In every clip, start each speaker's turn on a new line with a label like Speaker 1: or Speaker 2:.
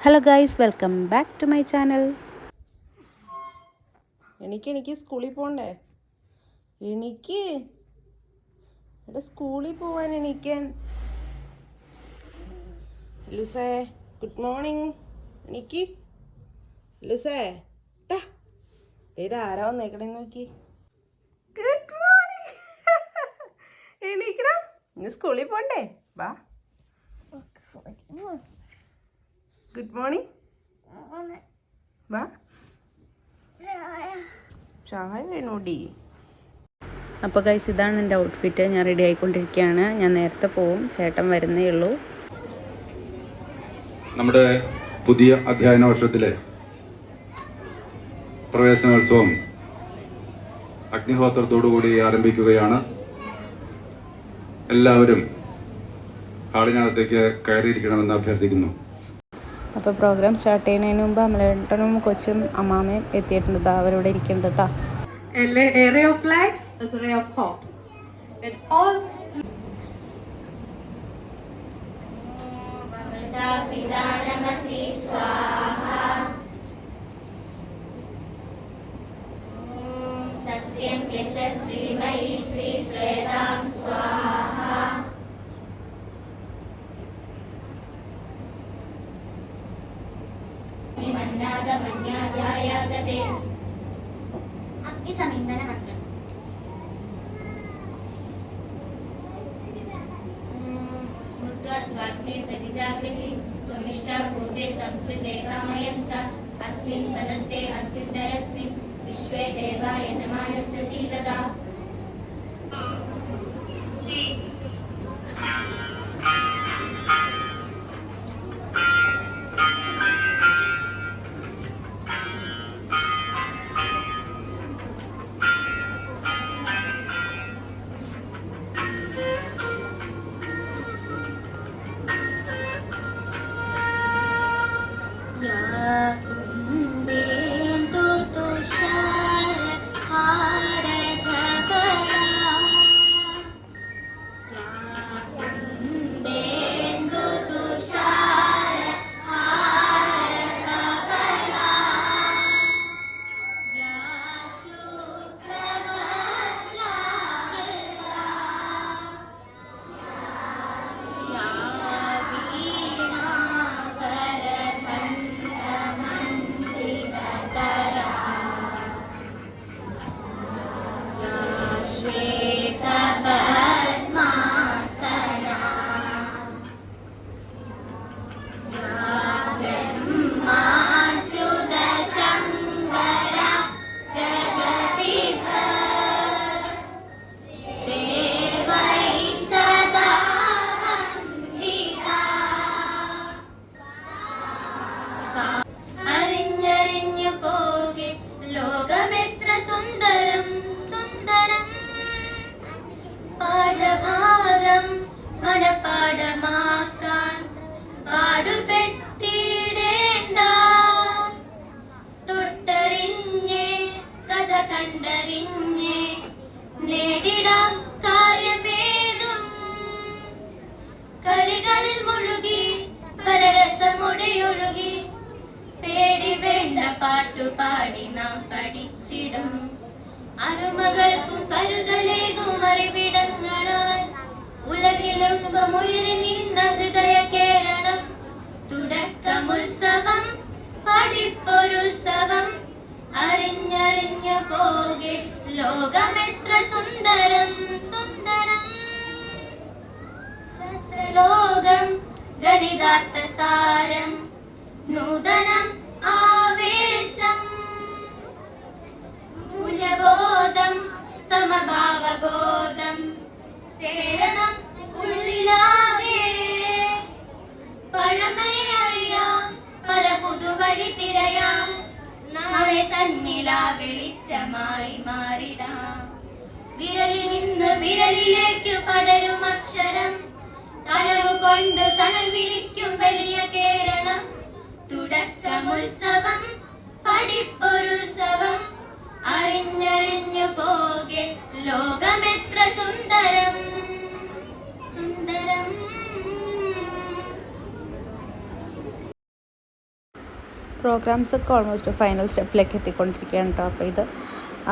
Speaker 1: Hello guys welcome back to my channel
Speaker 2: എനിക്ക് എനിക്ക് സ്കൂളിൽ പോകണ്ടേ എനിക്ക്? എടാ സ്കൂളിൽ പോവാൻ എനിക്ക് ലുസേ ഗുഡ് മോർണിംഗ് എനിക്ക്? ലുസേ ടാ ആരാ വന്നേക്കണേ നോക്കി? ഗുഡ് മോർണിംഗ് എണീക്കണം ഇന്ന് സ്കൂളിൽ പോണ്ടേ? വാ. ഗുഡ് മോർണിംഗ് വാ. ചായ. വേണോടി.
Speaker 1: അപ്പോൾ ഗൈസ് ഇതാണ് എന്റെ ഔട്ട്ഫിറ്റ് ഞാൻ റെഡി ആയിക്കൊണ്ടിരിക്കുകയാണ്. ഞാൻ നേരത്തെ പോവും. ചേട്ടൻ വരുന്നേ ഉള്ളൂ.
Speaker 3: നമ്മുടെ പുതിയ അധ്യയന വർഷത്തിലെ പ്രവേശനോത്സവം അഗ്നിഹോത്രത്തോടുകൂടി ആരംഭിക്കുകയാണ്. എല്ലാവരും ഹാളിനകത്തേക്ക് കയറിയിരിക്കണമെന്ന് അഭ്യർത്ഥിക്കുന്നു.
Speaker 1: അപ്പോൾ പ്രോഗ്രാം സ്റ്റാർട്ട് ചെയ്യുന്നതിന് മുമ്പ് അമലേട്ടനും കൊച്ചും അമ്മാമയും എത്തിയിട്ടുണ്ട്. ദാ അവരിവിടെ ഇരിക്കുന്നുണ്ട് കേട്ടോ
Speaker 4: A,
Speaker 5: अस्मिन् सनस्ये अत्युत्तरस्मिन् विश्वे देवा यजमानस्य सीतदा പലരസമുടയൊഴുകി പേടി വേണ്ട പാട്ടുപാടി നാം പഠിച്ചിടും. അരുമകൾക്കും കരുതലേകും അറിവിടങ്ങളാൽ. ഉലകിലും ശുഭമുയരി നിന്ന ഹൃദയ കേരളം. തുടക്കമുത്സവം പഠിപ്പൊരുത്സവം. അറിഞ്ഞറിഞ്ഞു പോകെ ലോകമെത്ര സുന്ദരം സുന്ദരം. ശാസ്ത്രലോകം ഗണിതാർത്ഥ സാരം നൂതനം ആവേശം മൂല്യബോധം സമഭാവബോധം ചേരണം ഉള്ളിലാകെ. പഴമയെ അറിയാം പല പുതുവഴി തിരയാം നാളെ തന്നിലാ വെളിച്ചമായി മാറിടാം. വിരലിൽ നിന്ന് വിരലിലേക്ക് പടരും അക്ഷരം കൊണ്ട് തണൽ വലിയ അറിഞ്ഞറിഞ്ഞു ലോകമെത്ര സുന്ദരം. സുന്ദരം.
Speaker 1: പ്രോഗ്രാംസ് ഒക്കെ ഓൾമോസ്റ്റ് ഫൈനൽ സ്റ്റെപ്പിലേക്ക് എത്തിക്കൊണ്ടിരിക്കുകയാണ് കേട്ടോ. അപ്പോൾ ഇത്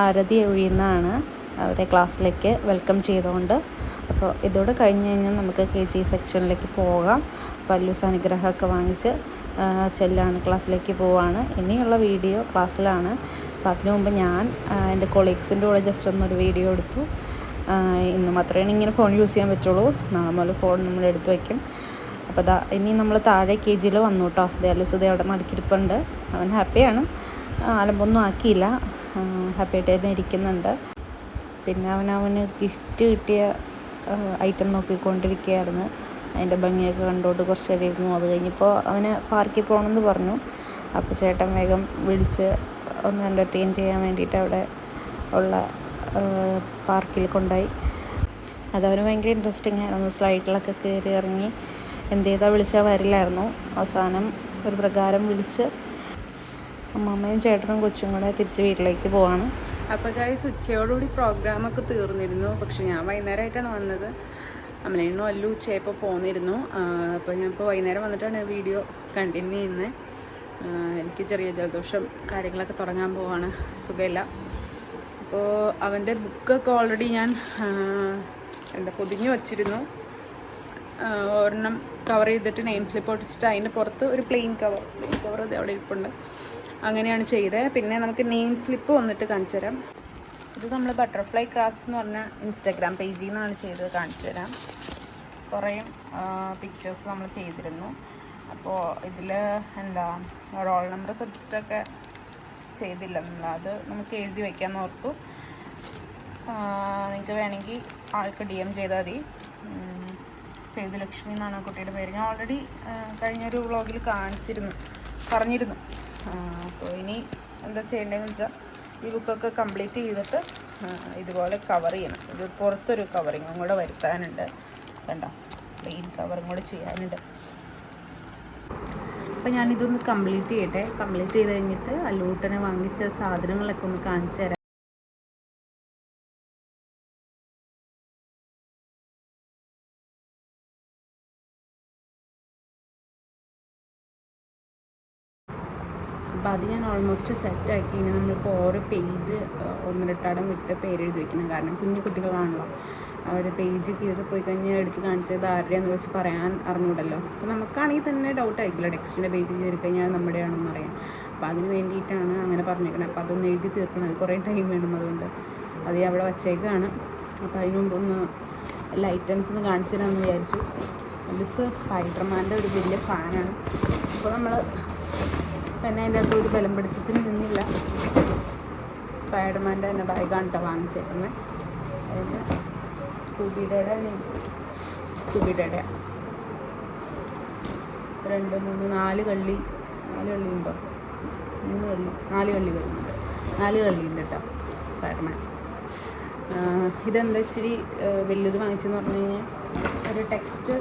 Speaker 1: ആരതി ഒഴിയുന്നതാണ് അവരെ ക്ലാസ്സിലേക്ക് വെൽക്കം ചെയ്തുകൊണ്ട്. അപ്പോൾ ഇതോടെ കഴിഞ്ഞ് കഴിഞ്ഞാൽ നമുക്ക് കെ ജി സെക്ഷനിലേക്ക് പോകാം. പല്ലൂസ് അനുഗ്രഹമൊക്കെ വാങ്ങിച്ച് ചെല്ലാണ് ക്ലാസ്സിലേക്ക് പോവാണ്. ഇനിയുള്ള വീഡിയോ ക്ലാസ്സിലാണ്. അപ്പോൾ അതിനു മുമ്പ് ഞാൻ എന്റെ കൊളീഗ്സിന്റെ കൂടെ ജസ്റ്റ് ഒന്നൊരു വീഡിയോ എടുത്തു. ഇന്ന് മാത്രമേ ഇങ്ങനെ ഫോൺ യൂസ് ചെയ്യാൻ പറ്റുള്ളൂ. നാളെ മുതൽ ഫോൺ നമ്മൾ എടുത്തു വയ്ക്കും. അപ്പോൾ ദാ ഇനി നമ്മൾ താഴെ കെ ജിയിൽ വന്നു കേട്ടോ. ദേലസുദ അവിടെ നടക്കിരിപ്പുണ്ട്. അവൻ ഹാപ്പിയാണ്. ആലമ്പൊന്നും ആക്കിയില്ല. ഹാപ്പി ആയിട്ട് തന്നെ ഇരിക്കുന്നുണ്ട്. പിന്നെ അവനവന് ഗിഫ്റ്റ് കിട്ടിയ ഐറ്റം നോക്കിക്കൊണ്ടിരിക്കുകയായിരുന്നു. അതിന്റെ ഭംഗിയൊക്കെ കണ്ടുകൊണ്ട് കുറച്ച് നേരം ഇരുന്നു അത് കഴിഞ്ഞപ്പോൾ അവന് പാർക്കിൽ പോകണമെന്ന് പറഞ്ഞു. അപ്പോൾ ചേട്ടൻ വേഗം വിളിച്ച് ഒന്ന് എന്റർടൈൻ ചെയ്യാൻ വേണ്ടിയിട്ട് അവിടെ ഉള്ള പാർക്കിൽ കൊണ്ടുപോയി. അതവന് ഭയങ്കര ഇൻട്രസ്റ്റിംഗ് ആയിരുന്നു. സ്ലൈഡിലൊക്കെ കയറി ഇറങ്ങി എന്ത് ചെയ്താൽ വിളിച്ചാൽ വരില്ലായിരുന്നു. അവസാനം ഒരു പ്രകാരം വിളിച്ച് അമ്മമ്മയും ചേട്ടനും കൊച്ചും കൂടെ തിരിച്ച് വീട്ടിലേക്ക് പോവാണ്. അപ്പോൾ ഗൈസ് ഉച്ചയോടുകൂടി പ്രോഗ്രാമൊക്കെ തീർന്നിരുന്നു. പക്ഷെ ഞാൻ വൈകുന്നേരമായിട്ടാണ് വന്നത്. അമ്മലേണ്ണും അല്ലു ഉച്ചയപ്പോൾ പോന്നിരുന്നു. അപ്പോൾ ഞാൻ ഇപ്പോൾ വൈകുന്നേരം വന്നിട്ടാണ് വീഡിയോ കണ്ടിന്യൂ ചെയ്യുന്നത് എനിക്ക് ചെറിയ ജലദോഷം കാര്യങ്ങളൊക്കെ തുടങ്ങാൻ പോവാണ്. സുഖമില്ല. അപ്പോൾ അവന്റെ ബുക്കൊക്കെ ഓൾറെഡി ഞാൻ എന്താ പൊതിഞ്ഞ് വച്ചിരുന്നു. ഒരെണ്ണം കവർ ചെയ്തിട്ട് നെയിം സ്ലിപ്പ് ഒട്ടിച്ചിട്ട് അതിന്റെ പുറത്ത് ഒരു പ്ലെയിൻ കവർ പ്ലെയിൻ കവർ അവിടെ ഇരിപ്പുണ്ട്. അങ്ങനെയാണ് ചെയ്തത് പിന്നെ നമുക്ക് നെയിം സ്ലിപ്പ് വന്നിട്ട് കാണിച്ചു തരാം. ഇത് നമ്മൾ ബട്ടർഫ്ലൈ ക്രാഫ്റ്റ്സ് എന്ന് പറഞ്ഞ ഇൻസ്റ്റാഗ്രാം പേജിൽ നിന്നാണ് ചെയ്തത് കാണിച്ചു തരാം. കുറേ പിക്ചേഴ്സ് നമ്മൾ ചെയ്തിരുന്നു. അപ്പോൾ ഇതിൽ എന്താ റോൾ നമ്പർ സബ്ജക്റ്റൊക്കെ ചെയ്തില്ല നമ്മൾ അത് നമുക്ക് എഴുതി വയ്ക്കാമെന്ന് ഓർത്തു. നിങ്ങൾക്ക് വേണമെങ്കിൽ ആൾക്ക് ഡി എം ചെയ്താൽ മതി. സേതുലക്ഷ്മി എന്നാണ് കുട്ടിയുടെ പേര്. ഞാൻ ഓൾറെഡി കഴിഞ്ഞൊരു വ്ളോഗിൽ കാണിച്ചിരുന്നു. പറഞ്ഞിരുന്നു. അപ്പോൾ ഇനി എന്താ ചെയ്യേണ്ടതെന്ന് വെച്ചാൽ ഈ ബുക്കൊക്കെ കംപ്ലീറ്റ് ചെയ്തിട്ട് ഇതുപോലെ കവർ ചെയ്യണം. ഇത് പുറത്തൊരു കവറിങ്ങും കൂടെ വരുത്താനുണ്ട്. കണ്ടോ? പ്ലെയിൻ കവറും കൂടെ ചെയ്യാനുണ്ട്. അപ്പം ഞാനിതൊന്ന് കംപ്ലീറ്റ് ചെയ്യട്ടെ. കംപ്ലീറ്റ് ചെയ്ത് കഴിഞ്ഞിട്ട് അല്ലൂട്ടനെ വാങ്ങിച്ച സാധനങ്ങളൊക്കെ ഒന്ന് കാണിച്ചു തരാം. ഓൾമോസ്റ്റ് സെറ്റാക്കി ഇനി നമ്മളിപ്പോൾ ഓരോ പേജ് ഒന്നിരട്ടാടം വിട്ട് പേരെഴുതി വയ്ക്കണം കാരണം കുഞ്ഞു കുട്ടികളാണല്ലോ. അവർ പേജ് കീറി പോയി കഴിഞ്ഞാൽ എടുത്ത് കാണിച്ചത് ആരുടെയാന്ന് വെച്ച് പറയാൻ അറിഞ്ഞൂടല്ലോ. അപ്പോൾ നമുക്കാണെങ്കിൽ തന്നെ ഡൗട്ട് ആയിരിക്കില്ല. ടെക്സ്റ്റിന്റെ പേജ് കീറി കഴിഞ്ഞാൽ നമ്മുടെയാണെന്ന് അറിയാം അപ്പോൾ അതിന് വേണ്ടിയിട്ടാണ് അങ്ങനെ പറഞ്ഞേക്കണം. അപ്പോൾ അതൊന്ന് എഴുതി തീർക്കണം. കുറേ ടൈം വേണം അതുകൊണ്ട്. അത് അവിടെ വച്ചേക്കാണ്. അപ്പോൾ അതിന് മുമ്പ് ഒന്ന് ഐറ്റംസ് ഒന്ന് കാണിച്ചു തരാമെന്ന് വിചാരിച്ചു. സ്പൈഡർമാന്റെ ഒരു വലിയ ഫാനാണ് അപ്പോൾ നമ്മൾ തന്നെ അതിന്റെ അകത്ത് ഒരു ബലപ്പെടുത്തത്തിന് നിന്നില്ല. സ്പൈഡർമാന്റെ തന്നെ ബാഗാണ് കേട്ടോ വാങ്ങിച്ചേക്കുന്നത് അതിന് സ്കൂബിയുടെ സ്കൂബിയുടെ രണ്ട് മൂന്ന് നാല് കള്ളി. നാല് കള്ളി ഉണ്ടോ? മൂന്ന് കള്ളി. നാല് കള്ളി വരുന്നുണ്ട്. നാല് കള്ളി ഉണ്ട് കേട്ടോ സ്പൈഡർമാൻ. ഇതെന്താ ഇച്ചിരി വലുത് വാങ്ങിച്ചെന്ന് പറഞ്ഞു കഴിഞ്ഞാൽ ഒരു ടെക്സ്റ്റ്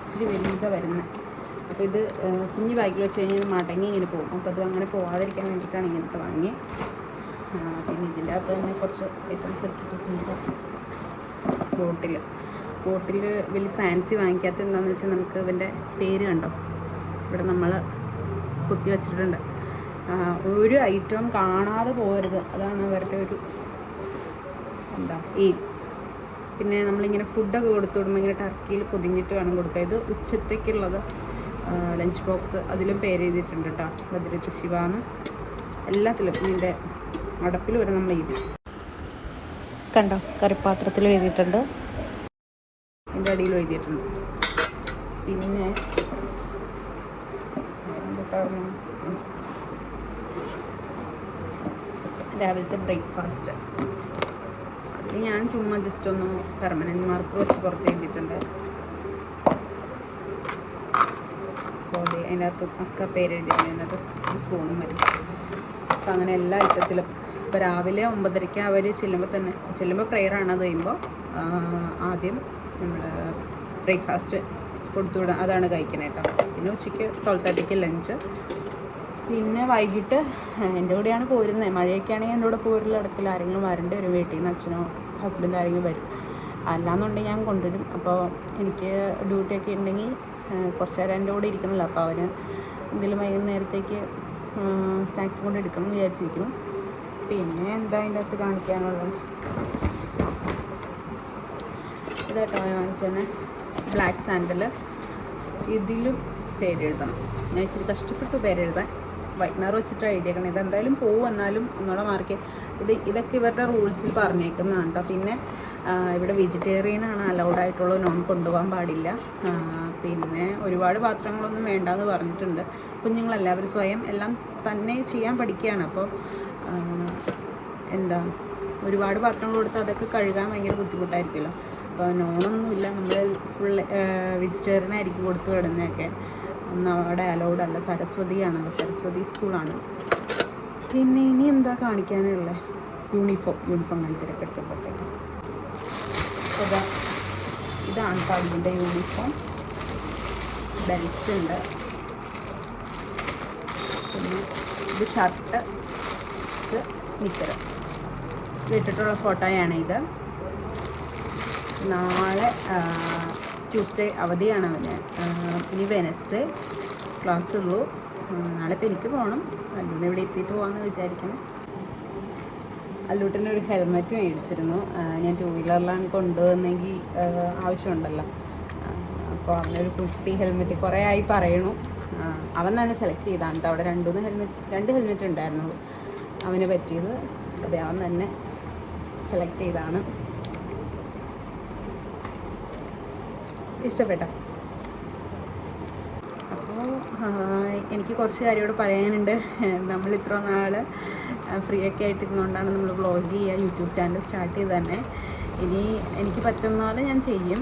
Speaker 1: ഇച്ചിരി വലുതാണ് വരുന്നത് അപ്പോൾ ഇത് കുഞ്ഞ് ബാഗിൽ വെച്ച് കഴിഞ്ഞാൽ മടങ്ങി ഇങ്ങനെ പോകും. അപ്പോൾ അത് അങ്ങനെ പോകാതിരിക്കാൻ വേണ്ടിയിട്ടാണ് ഇങ്ങനത്തെ വാങ്ങി പിന്നെ ഇതിന്റെ അകത്ത് തന്നെ കുറച്ച് ഐറ്റംസ് ഇട്ടിട്ടുണ്ട് ബോട്ടിൽ ബോട്ടിൽ വലിയ ഫാൻസി വാങ്ങിക്കാത്ത എന്താണെന്ന് വെച്ചാൽ നമുക്ക് ഇവന്റെ പേര് കണ്ടോ? ഇവിടെ നമ്മൾ കുത്തി വച്ചിട്ടുണ്ട്. ഒരു ഐറ്റവും കാണാതെ പോകരുത്. അതാണ് അവരുടെ ഒരു എന്താ ഈ പിന്നെ നമ്മളിങ്ങനെ ഫുഡൊക്കെ കൊടുത്തു വിടുമ്പോൾ ഇങ്ങനെ ടർക്കിയിൽ പൊതിഞ്ഞിട്ട് വേണം കൊടുക്കുക ഇത് ഉച്ചത്തേക്കുള്ളത് ലഞ്ച് ബോക്സ് അതിലും പേര് എഴുതിയിട്ടുണ്ട് കേട്ടോ ഭദ്രത്ത് ശിവാന്ന്. എല്ലാത്തിലും ഇതിന്റെ അടപ്പിൽ വരെ നമ്മൾ എഴുതി. കണ്ടോ? കറിപ്പാത്രത്തിൽ എഴുതിയിട്ടുണ്ട്. എന്റെ അടിയിൽ എഴുതിയിട്ടുണ്ട്. പിന്നെ? രാവിലത്തെ ബ്രേക്ക്ഫാസ്റ്റ് അതിൽ ഞാൻ ചുമ്മാ ജസ്റ്റ് ഒന്ന് പെർമനന്റ് മാർക്ക് വെച്ച് പുറത്ത് എഴുതിയിട്ടുണ്ട് അതിനകത്ത് ഒക്കെ പേരെഴുതി അതിനകത്ത് സ്പൂണും വരും അപ്പം അങ്ങനെ എല്ലാ ഐറ്റത്തിലും. ഇപ്പോൾ രാവിലെ ഒമ്പതരയ്ക്ക് അവർ ചെല്ലുമ്പോൾ തന്നെ ചെല്ലുമ്പോൾ പ്രെയറാണ് അത് കഴിയുമ്പോൾ ആദ്യം നമ്മൾ ബ്രേക്ക്ഫാസ്റ്റ് കൊടുത്തു വിടാം അതാണ് കഴിക്കുന്നത് കേട്ടോ പിന്നെ ഉച്ചയ്ക്ക് ട്വൽവ് തേർട്ടിക്ക് ലഞ്ച് പിന്നെ വൈകിട്ട് എന്റെ കൂടെയാണ് പോരുന്നത്. മഴയൊക്കെ ആണെങ്കിൽ എന്റെ കൂടെ പോരുള്ള ഇടത്തിൽ ആരെങ്കിലും വരേണ്ടി വരും. വീട്ടിൽ നിന്ന് അച്ഛനോ ഹസ്ബൻഡ് ആരെങ്കിലും വരും. അല്ലാന്നുണ്ടെങ്കിൽ ഞാൻ കൊണ്ടുവരും. അപ്പോൾ എനിക്ക് ഡ്യൂട്ടിയൊക്കെ ഉണ്ടെങ്കിൽ കുറച്ച് നേരം എന്റെ കൂടെ ഇരിക്കണമല്ലോ. അപ്പോൾ അവന് എന്തെങ്കിലും വൈകുന്നേരത്തേക്ക് സ്നാക്സ് കൊണ്ട് എടുക്കണം എന്ന് വിചാരിച്ചിരിക്കുന്നു. പിന്നെ എന്താ അതിന്റെ അകത്ത് കാണിക്കാനുള്ളത്? ഇതായിട്ടാണ് വാങ്ങിച്ചതന്നെ ബ്ലാക്ക് സാൻഡൽ ഇതിലും പേരെഴുതണം ഞാൻ ഇച്ചിരി കഷ്ടപ്പെട്ട് പേരെഴുതാൻ വൈകുന്നേരം വെച്ചിട്ടാണ് എഴുതിയേക്കണം. ഇതെന്തായാലും പോകും എന്നാലും ഒന്നുകൂടെ മാർക്ക് ഇത് ഇതൊക്കെ ഇവരുടെ റൂൾസിൽ പറഞ്ഞേക്കുന്നതാണ് കേട്ടോ പിന്നെ ഇവിടെ വെജിറ്റേറിയൻ ആണ് അലൗഡ് ആയിട്ടുള്ളത് നോൺ കൊണ്ടുപോകാൻ പാടില്ല. പിന്നെ ഒരുപാട് പാത്രങ്ങളൊന്നും വേണ്ട എന്ന് പറഞ്ഞിട്ടുണ്ട് കുഞ്ഞുങ്ങളെല്ലാവരും സ്വയം എല്ലാം തന്നെ ചെയ്യാൻ പഠിക്കുകയാണ്. അപ്പോൾ എന്താ ഒരുപാട് പാത്രങ്ങൾ കൊടുത്ത് അതൊക്കെ കഴുകാൻ ഭയങ്കര ബുദ്ധിമുട്ടായിരിക്കുമല്ലോ. അപ്പോൾ നോണൊന്നുമില്ല നമ്മൾ ഫുൾ വെജിറ്റേറിയൻ ആയിരിക്കും കൊടുത്തു വിടുന്നതൊക്കെ. ഒന്നും അവിടെ അലൗഡ് അല്ല. സരസ്വതിയാണ് സരസ്വതി സ്കൂളാണ് പിന്നെ ഇനി എന്താ കാണിക്കാനുള്ളത് യൂണിഫോം യൂണിഫോം കാണിച്ചിട്ട് ഇതാ. ഇതാണ് കേട്ടോ യൂണിഫോം ബെൽറ്റ് ഉണ്ട്. പിന്നെ ഇത് ഷർട്ട് ഇത് നിക്കർ ഇട്ടിട്ടുള്ള ഫോട്ടോയാണ് ഇത്. നാളെ ട്യൂസ്ഡേ അവധിയാണ് അവന്. ഇനി വെനസ്ഡേ ക്ലാസ് ഉള്ളൂ. നാളെ ഇപ്പം എനിക്ക് പോകണം അല്ലെങ്കിൽ ഇവിടെ എത്തിയിട്ട് പോകാമെന്ന് വിചാരിക്കണം അല്ലൂട്ടിന് ഒരു ഹെൽമെറ്റ് മേടിച്ചിരുന്നു. ഞാൻ ടൂ വീലറിലാണ് കൊണ്ടുവന്നെങ്കിൽ ആവശ്യമുണ്ടല്ലോ. അപ്പോൾ അവനൊരു കുട്ടി ഹെൽമെറ്റ് കുറേ ആയി പറയണു. അവൻ തന്നെ സെലക്ട് ചെയ്താണ് കേട്ടോ അവിടെ രണ്ടുമൂന്ന് ഹെൽമെറ്റ് രണ്ട് ഹെൽമെറ്റ് ഉണ്ടായിരുന്നുള്ളൂ അവന് പറ്റിയത്. അതെ അവൻ തന്നെ സെലക്ട് ചെയ്താണ്. ഇഷ്ടപ്പെട്ട? അപ്പോൾ എനിക്ക് കുറച്ച് കാര്യമോട് പറയാനുണ്ട്. നമ്മൾ ഇത്ര നാൾ ഫ്രീ ഒക്കെ ആയിട്ടിരുന്നുകൊണ്ടാണ് നമ്മൾ വ്ളോഗ് ചെയ്യുക യൂട്യൂബ് ചാനൽ സ്റ്റാർട്ട് ചെയ്ത് തന്നെ. ഇനി എനിക്ക് പറ്റുന്ന പോലെ ഞാൻ ചെയ്യും.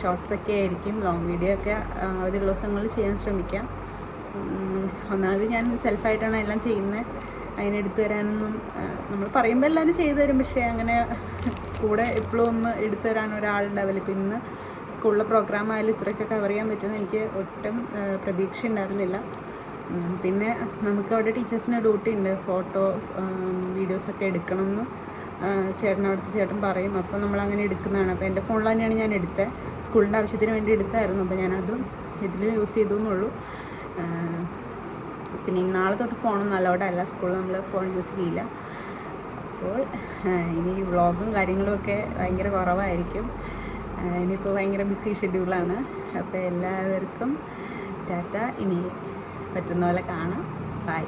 Speaker 1: ഷോർട്സ് ഒക്കെ ആയിരിക്കും ലോങ് വീഡിയോ ഒക്കെ അവധി ദിവസങ്ങളിൽ ചെയ്യാൻ ശ്രമിക്കാം. ഒന്നാമത് ഞാൻ സെൽഫായിട്ടാണ് എല്ലാം ചെയ്യുന്നത്. അതിനെടുത്ത് തരാനൊന്നും നമ്മൾ പറയുമ്പോൾ എല്ലാവരും ചെയ്തു തരും. പക്ഷേ അങ്ങനെ കൂടെ എപ്പോഴും ഒന്ന് എടുത്തു തരാൻ ഒരാളുണ്ടാവില്ല. ഇപ്പം ഇന്ന് സ്കൂളിലെ പ്രോഗ്രാം ആയാലും ഇത്രയൊക്കെ കവർ ചെയ്യാൻ പറ്റുമെന്ന് എനിക്ക് ഒട്ടും പ്രതീക്ഷ ഉണ്ടായിരുന്നില്ല. പിന്നെ നമുക്ക് അവിടെ ടീച്ചേഴ്സിന് ഡ്യൂട്ടി ഉണ്ട് ഫോട്ടോ വീഡിയോസൊക്കെ എടുക്കണം എന്ന് ചേട്ടൻ അവിടുത്തെ ചേട്ടൻ പറയും. അപ്പോൾ നമ്മൾ അങ്ങനെ എടുക്കുന്നതാണ്. അപ്പോൾ എന്റെ ഫോണിൽ തന്നെയാണ് ഞാൻ എടുത്തത് സ്കൂളിന്റെ ആവശ്യത്തിന് വേണ്ടി എടുത്തായിരുന്നു. അപ്പോൾ ഞാനതും ഇതിൽ യൂസ് ചെയ്തു എന്നുള്ളൂ പിന്നെ ഇന്നാളെ തൊട്ട് ഫോണൊന്നും അലൗഡ് അല്ല സ്കൂളിൽ നമ്മൾ ഫോൺ യൂസ് ചെയ്യില്ല. അപ്പോൾ ഇനി വ്ളോഗും കാര്യങ്ങളും ഒക്കെ ഭയങ്കര കുറവായിരിക്കും. ഇനിയിപ്പോൾ ഭയങ്കര ബിസി ഷെഡ്യൂളാണ് അപ്പോൾ എല്ലാവർക്കും ടാറ്റ. ഇനി പറ്റുന്ന പോലെ കാണാം. ബൈ